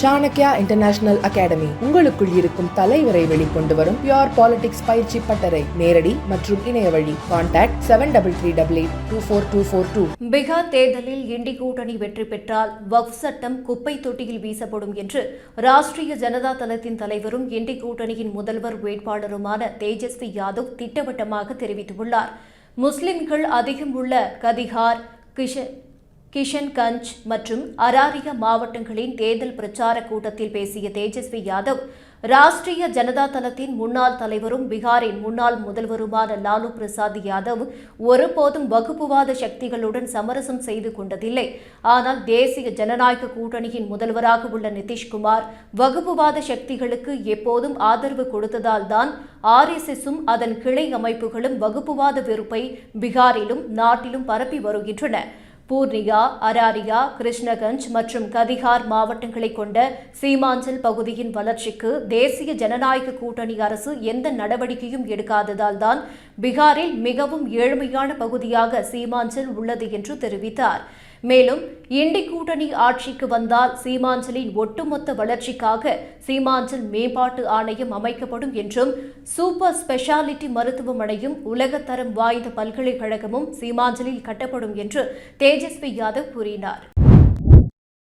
Chanakya international academy உங்களுக்குள் இருக்கும் தலைவரை வெளிக்கொண்டு வரும் பியோர் பாலிடிக்ஸ் பயிற்சி பட்டறை. நேரடி மற்றும் இணைய வழி. Contact seven double three double eight two four two four two Bihar தேர்தலில் இண்டி கூட்டணி வெற்றி பெற்றால் வக்ஃப் சட்டம் குப்பை தொட்டியில் வீசப்படும் என்று ராஷ்டிரிய ஜனதா தளத்தின் தலைவரும் இண்டி கூட்டணியின் முதல்வர் வேட்பாளருமான தேஜஸ்வி யாதவ் திட்டவட்டமாக தெரிவித்துள்ளார். முஸ்லிம்கள் அதிகம் உள்ள கதிகார் கிஷன் கிஷன்கஞ்ச் மற்றும் அராரியா மாவட்டங்களின் தேர்தல் பிரச்சார கூட்டத்தில் பேசிய தேஜஸ்வி யாதவ் ராஷ்டிரிய ஜனதா தளத்தின் முன்னாள் தலைவரும் பீகாரின் முன்னாள் முதல்வருமான லாலு பிரசாத் யாதவ் ஒருபோதும் வகுப்புவாத சக்திகளுடன் சமரசம் செய்து கொண்டதில்லை. ஆனால் தேசிய ஜனநாயக கூட்டணியின் முதல்வராக உள்ள நிதிஷ்குமார் வகுப்புவாத சக்திகளுக்கு எப்போதும் ஆதரவு கொடுத்ததால் தான் ஆர்எஸ்எஸும் அதன் கிளை அமைப்புகளும் வகுப்புவாத வெறுப்பை பீகாரிலும் நாட்டிலும் பரப்பி வருகின்றன. பூர்ணியா அராரியா கிருஷ்ணகஞ்ச் மற்றும் கதிகார் மாவட்டங்களை கொண்ட சீமாஞ்சல் பகுதியின் வளர்ச்சிக்கு தேசிய ஜனநாயக கூட்டணி அரசு எந்த நடவடிக்கையும் எடுக்காததால் தான் பீகாரில் மிகவும் ஏழ்மையான பகுதியாக சீமாஞ்சல் உள்ளது என்று தெரிவித்தார். மேலும் இண்டி கூட்டணி ஆட்சிக்கு வந்தால் சீமாஞ்சலின் ஒட்டுமொத்த வளர்ச்சிக்காக சீமாஞ்சல் மேம்பாட்டு ஆணையம் அமைக்கப்படும் என்றும் சூப்பர் ஸ்பெஷாலிட்டி மருத்துவமனையும் உலகத்தரம் வாய்ந்த பல்கலைக்கழகமும் சீமாஞ்சலில் கட்டப்படும் என்று தேஜஸ்வி யாதவ் கூறினார்.